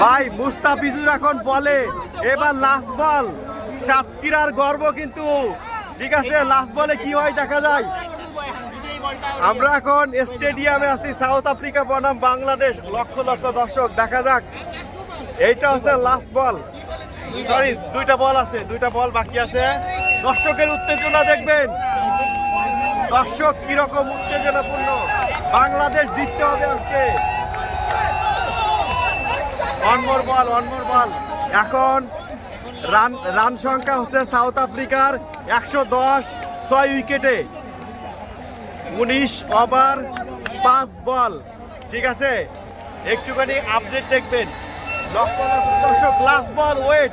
ভাই, মুস্তাফিজুর এখন বলে, এবার লাস্ট বল সাতক্ষীরার গর্ব কিন্তু। ঠিক আছে লাস্ট বলে কি হয় দেখা যায়। আমরা এখন স্টেডিয়ামে আছি সাউথ আফ্রিকা বনাম বাংলাদেশ। লক্ষ লক্ষ দর্শক, দেখা যাক। এইটা হচ্ছে লাস্ট বল সরি দুইটা বল আছে, দুইটা বল বাকি আছে। দর্শকের উত্তেজনা দেখবেন। দর্শক কীরকম উত্তেজনাপূর্ণ। বাংলাদেশ জিততে হবে আজকে। অনমোর বল অনমোর বল এখন রান রান সংখ্যা হচ্ছে সাউথ আফ্রিকার একশো দশ, ছয় উইকেটে। উনিশ ওভার, পাঁচ বল। ঠিক আছে? একটুখানি আপডেট দেখবেন। দর্শক ball wait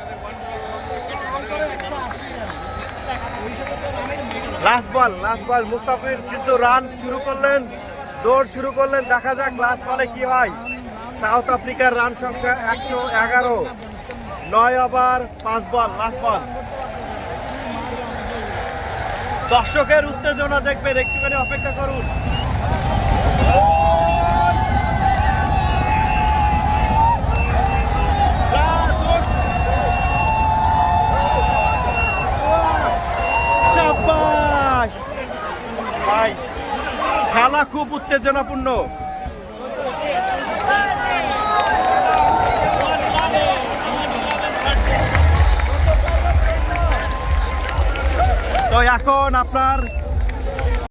last ball last ball Mustafir কিন্তু রান শুরু করলেন, দৌড় শুরু করলেন। দেখা যাক লাস্ট বলে কি হয়। সাউথ আফ্রিকার রান সংখ্যা একশো এগারো। নয় ওভার, পাঁচ বল লাস্ট বল দর্শকের উত্তেজনা দেখবেন, একটুখানি অপেক্ষা করুন। খেলা খুব উত্তেজনাপূর্ণ। তো এখন আপনার